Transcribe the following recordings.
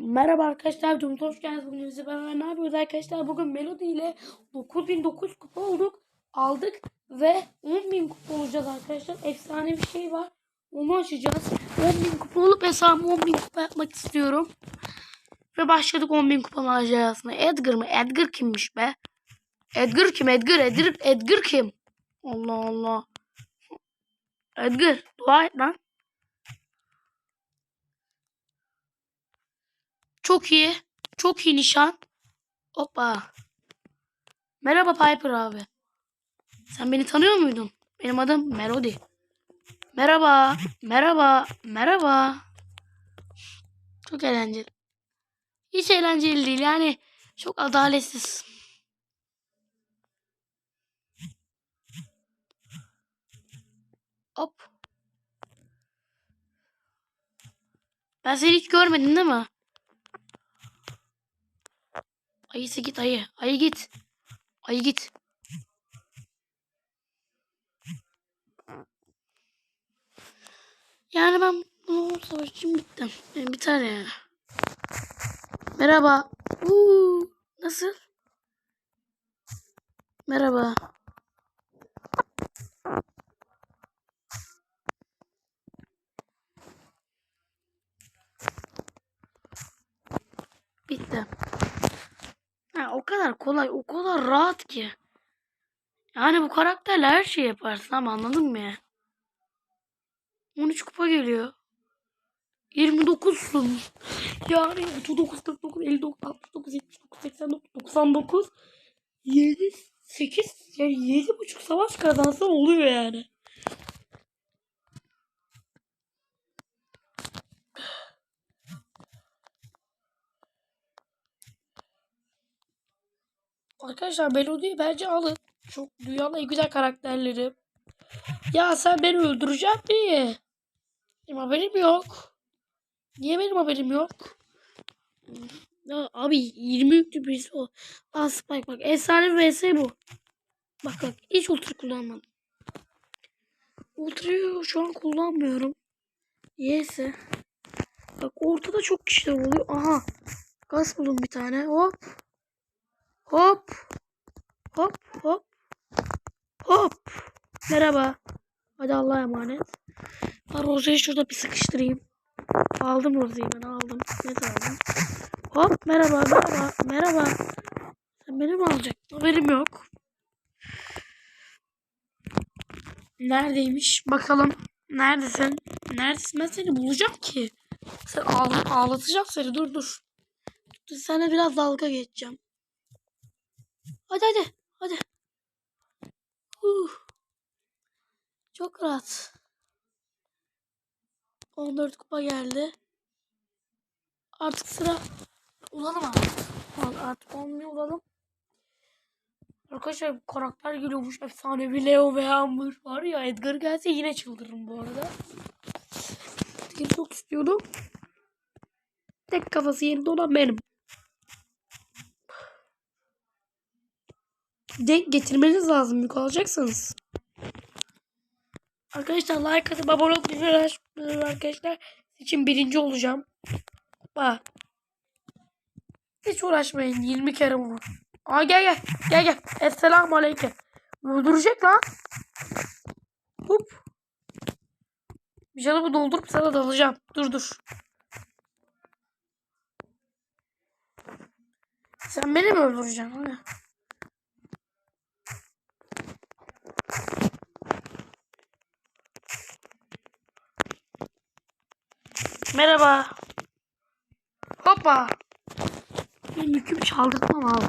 Merhaba arkadaşlar, videomuza hoş geldiniz. Bugün size beraber ne yapıyoruz arkadaşlar? Bugün Melody ile 9009 kupa olduk, aldık ve 10.000 kupa olacağız arkadaşlar. Efsane bir şey var. Onu açacağız. 10.000 kupa olup hesabımı 10.000 kupa yapmak istiyorum. Ve başladık 10.000 kupa macerasına. Edgar mı? Edgar kimmiş be? Edgar kim? Edgar, Edgar, Edgar kim? Allah Allah. Edgar, dua et lan. Çok iyi. Çok iyi nişan. Hoppa. Merhaba Piper abi. Sen beni tanıyor muydun? Benim adım Melody. Merhaba. Merhaba. Merhaba. Çok eğlenceli. Hiç eğlenceli değil yani. Çok adaletsiz. Hop. Ben seni hiç görmedim değil mi? Ayısı git ayı. Ayı git. Ayı git. Yani ben bu savaş için bittim. Yani biter yani. Merhaba. Uuu, nasıl? Merhaba. Bitti. O kadar kolay, o kadar rahat ki. Yani bu karakterle her şey yaparsın ama anladın mı ya? 13 kupa geliyor. 29'sun. Yani 39, 49, 59, 69, 79, 89, 99, 7, 8, yani 7,5 savaş kazansan oluyor yani. Arkadaşlar Melody'yi bence alın. Çok dünyanın en güzel karakterleri. Ya sen beni öldüreceksin diye. Benim haberim yok. Niye benim haberim yok? Ya abi 20 yüklü birisi o. Aa Spike bak. Efsane vs bu. Bak bak hiç ultra kullanmadım. Ultra'yı şu an kullanmıyorum. Niyeyse. Bak ortada çok kişiler oluyor. Aha. Gaz buldum bir tane. Hop. Hop hop. Hop. Merhaba. Hadi Allah'a emanet. Ben Rose'yi şurada bir sıkıştırayım. Aldım Rose'yi ben aldım. Ne aldım. Hop merhaba merhaba merhaba. Sen beni mi alacaksın? Haberim yok. Neredeymiş? Bakalım. Neredesin? Neredesin? Ben seni bulacağım ki. Sen ağla ağlatacağım seni. Dur dur. Dur sana biraz dalga geçeceğim. Hadi hadi. Hadi. Uh. Çok rahat. 14 kupa geldi. Artık sıra ulalım artık. Artık 11 ulalım. Arkadaşlar karakter geliyormuş. Efsanevi Leo ve Amber var ya. Edgar gelse yine çıldırırım bu arada. Edgar'ı çok istiyordum. Tek kafası yerinde olan benim. Denk getirmeniz lazım yük alacaksınız. Arkadaşlar like atıp abone açmayı arkadaşlar. İçin birinci olacağım. Bak. Hiç uğraşmayın. 20 kere vurur. Aa gel gel. Gel gel. Esselamu aleyküm. Öldürecek lan. Hop. Bir canımı doldurup sana dalacağım. Dur dur. Sen beni mi öldüreceksin? Hani? Merhaba. Hoppa. Benim yükümü çaldırtmam abi.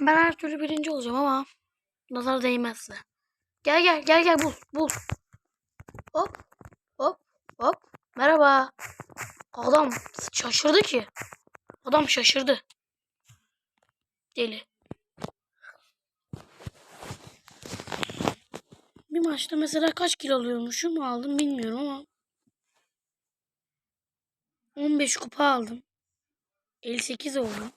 Ben her türlü birinci olacağım ama nazar değmezse. Gel gel gel gel bul bul. Hop hop hop. Merhaba. Adam şaşırdı ki. Adam şaşırdı. Deli. Bir maçta mesela kaç kilo alıyormuşum aldım bilmiyorum ama 15 kupa aldım. 58 oldum.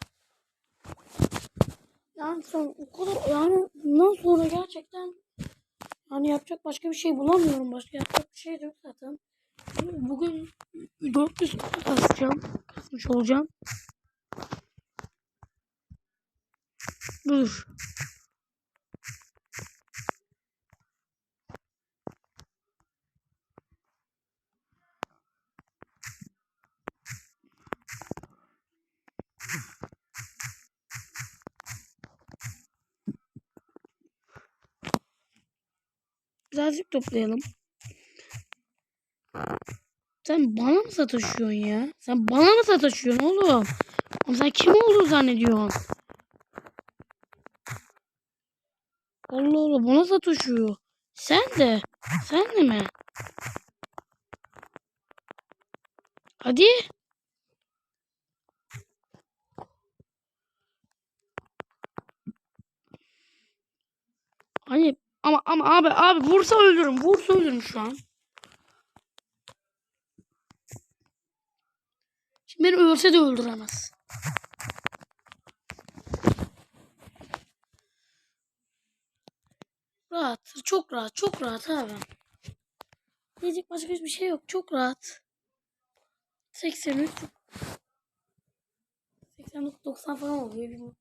Yani son o kadar yani bundan sonra gerçekten Hani yapacak başka bir şey bulamıyorum. Başka yapacak bir şey yok zaten. Bugün 400 kupa kasacağım. Kasmış olacağım. Dur. Toplayalım. Sen bana mı sataşıyorsun ya? Sen bana mı sataşıyorsun oğlum? Oğlum sen kim olduğunu zannediyorsun? Allah Allah bana sataşıyor. Sen de. Sen de mi? Hadi. Hani ama ama abi abi vursa ölürüm. Vursa ölürüm şu an. Şimdi beni ölse de öldüremez. Rahat. Çok rahat. Çok rahat abi. Diyecek başka hiçbir şey yok. Çok rahat. 83 89 90 falan oluyor.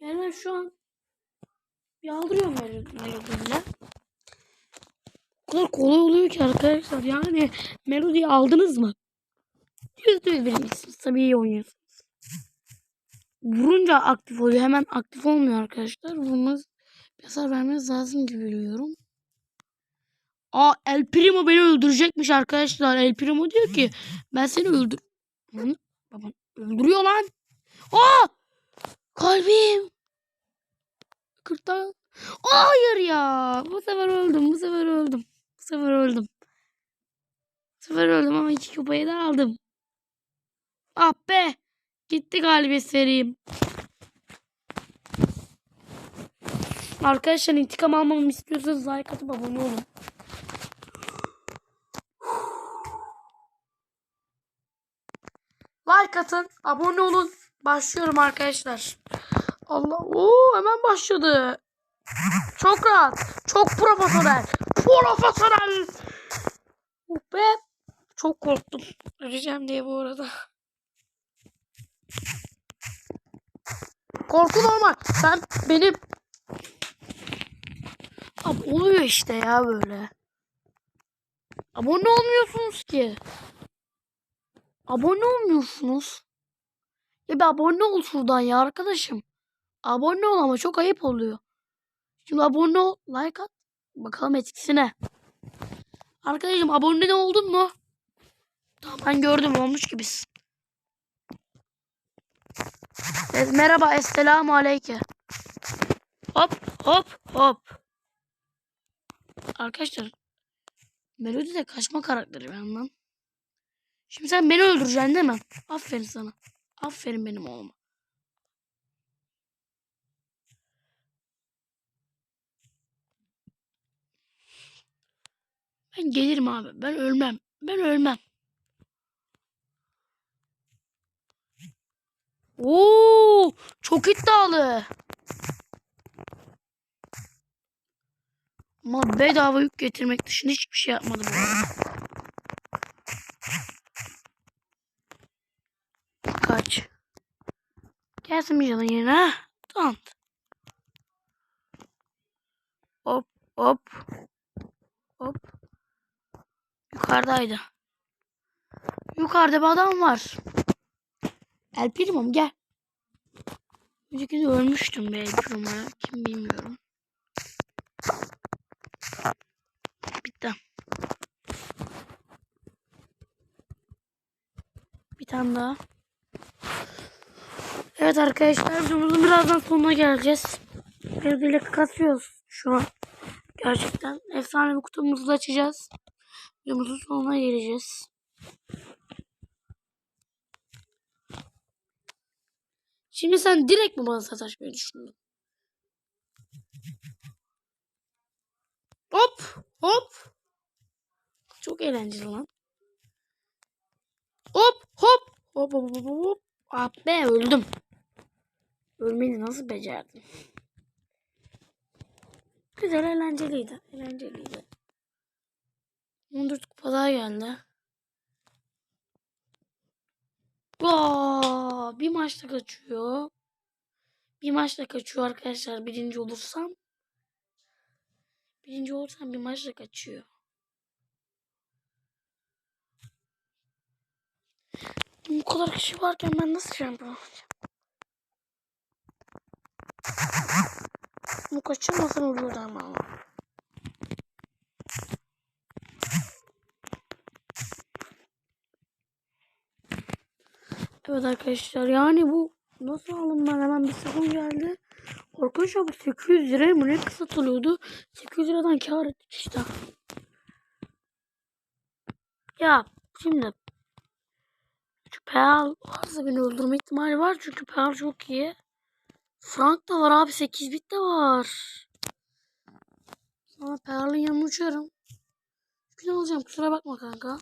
Yani ben şu an bir aldırıyorum melodiyle. O kadar kolay oluyor ki arkadaşlar. Yani melodiyi aldınız mı? Yüzde yüz birincisiniz. Tabii iyi oynuyorsunuz. Vurunca aktif oluyor. Hemen aktif olmuyor arkadaşlar. Vurmanız hasar vermeniz lazım gibi biliyorum. Aa El Primo beni öldürecekmiş arkadaşlar. El Primo diyor ki ben seni öldür... Baban öldürüyor lan. Aa! Kalbim. Kırktan. Hayır ya. Bu sefer öldüm. Bu sefer öldüm. Bu sefer öldüm. Bu sefer öldüm ama iki kupayı da aldım. Ah be. Gitti galibiyet serim. Arkadaşlar intikam almamı istiyorsanız like atıp abone olun. Like atın, abone olun. Başlıyorum arkadaşlar. Allah, oo hemen başladı. Çok rahat, çok profesyonel. Profesyonel. Oh be. Çok korktum. Öleceğim diye bu arada. Korku normal. Sen benim Abi oluyor işte ya böyle. Abone olmuyorsunuz ki. Abone olmuyorsunuz. Ya bir abone ol şuradan ya arkadaşım. Abone ol ama çok ayıp oluyor. Şimdi abone ol. Like at. Bakalım etkisine. Arkadaşım abone oldun mu? Tamam ben gördüm olmuş gibisin. Evet, merhaba. Esselamu aleyke. Hop hop hop. Arkadaşlar. Melodi de kaçma karakteri yandan. Şimdi sen beni öldüreceksin değil mi? Aferin sana. Aferin benim oğluma. Ben gelirim abi. Ben ölmem. Ben ölmem. Oo, çok iddialı. Ama bedava yük getirmek dışında hiçbir şey yapmadı bu arada. Kaç. Gelsin bir canın yerine. ha? Tamam. Hop hop. Hop. Yukarıdaydı. Yukarıda bir adam var. El Primo'm gel. Önceki de ölmüştüm be El Primo'ya. Kim bilmiyorum. Bitti. Bir tane daha. Evet arkadaşlar videomuzun birazdan sonuna geleceğiz. Birbiriyle kasıyoruz şu an. Gerçekten efsane bir kutumuzu açacağız. Videomuzun sonuna geleceğiz. Şimdi sen direkt mi bana sataşmayı düşündün? Hop hop. Çok eğlenceli lan. Hop hop. Hop hop hop hop. Ah be öldüm. Ölmeyi nasıl becerdin? Güzel eğlenceliydi. Eğlenceliydi. 14 kupa geldi. Aa, bir maçta kaçıyor. Bir maçta kaçıyor arkadaşlar. Birinci olursam. Birinci olursam bir maçta kaçıyor. Bu kadar kişi varken ben nasıl şampiyon olacağım? Bu kaçırmasın oluyordu ama. Evet arkadaşlar yani bu nasıl aldım ben hemen bir sıkım geldi. Arkadaşlar bu 800 liraya mı ne satılıyordu? 800 liradan kar ettik işte. Ya şimdi şu Pearl varsa beni öldürme ihtimali var çünkü Pearl çok iyi. Frank da var abi 8 bit de var. Sonra Pearl'ın yanına uçarım. Bir alacağım kusura bakma kanka.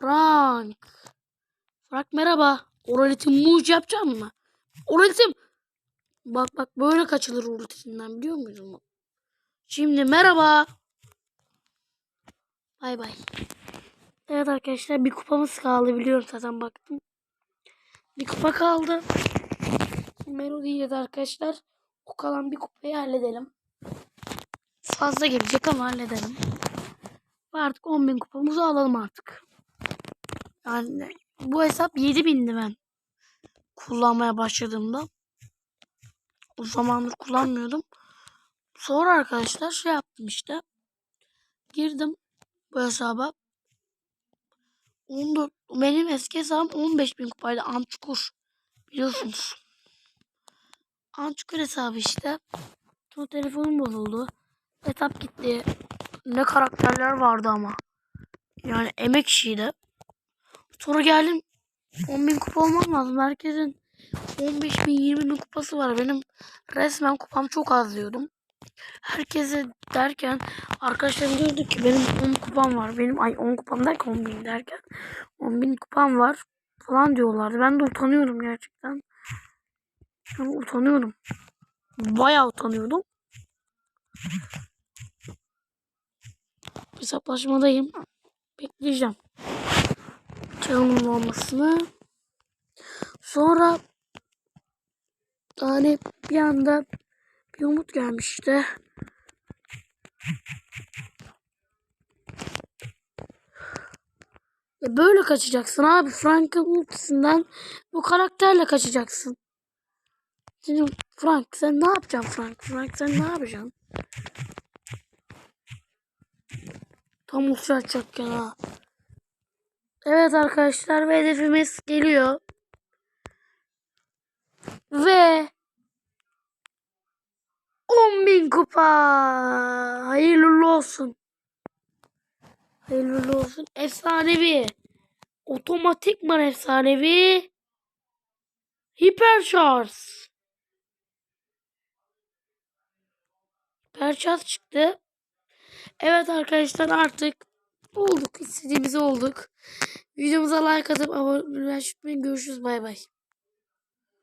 Frank. Frank merhaba. Oralitim muj yapacağım mı? Oralitim. Bak bak böyle kaçılır oralitinden biliyor muydun? Şimdi merhaba. Bay bay. Evet arkadaşlar bir kupamız kaldı biliyorum zaten baktım. Bir kupa kaldı. Melody'yle de arkadaşlar o kalan bir kupayı halledelim. Fazla gelecek ama halledelim. Artık 10.000 kupamızı alalım artık. Yani bu hesap 7000'di ben kullanmaya başladığımda. O zamandır kullanmıyordum. Sonra arkadaşlar şey yaptım işte. Girdim bu hesaba. 14, benim eski hesabım 15.000 kupaydı. Ançukur. Biliyorsunuz. Ançukur hesabı işte. Sonra telefonum bozuldu. Hesap gitti. Ne karakterler vardı ama. Yani emek işiydi. Sonra geldim 10.000 kupa olmam lazım. Herkesin 15 bin 20 bin kupası var. Benim resmen kupam çok az diyordum. Herkese derken arkadaşlarım diyordu ki benim 10 kupam var. Benim ay 10 kupam derken 10 bin derken 10 bin kupam var falan diyorlardı. Ben de utanıyorum gerçekten. Yani utanıyorum. Bayağı utanıyordum. Hesaplaşmadayım. Bekleyeceğim. Olmasını. Sonra yani bir anda bir umut gelmişti. Ya böyle kaçacaksın abi. Frank'ın ultisinden bu karakterle kaçacaksın. Şimdi Frank sen ne yapacaksın Frank? Frank sen ne yapacaksın? Tam ulti açacakken ha. Evet arkadaşlar ve hedefimiz geliyor. Ve 10.000 kupa. Hayırlı olsun. Hayırlı olsun. Efsanevi. Otomatikman efsanevi. Hipercharge. Hipercharge çıktı. Evet arkadaşlar artık olduk. istediğimiz olduk. Videomuza like atıp abone olmayı unutmayın. Görüşürüz. Bay bay.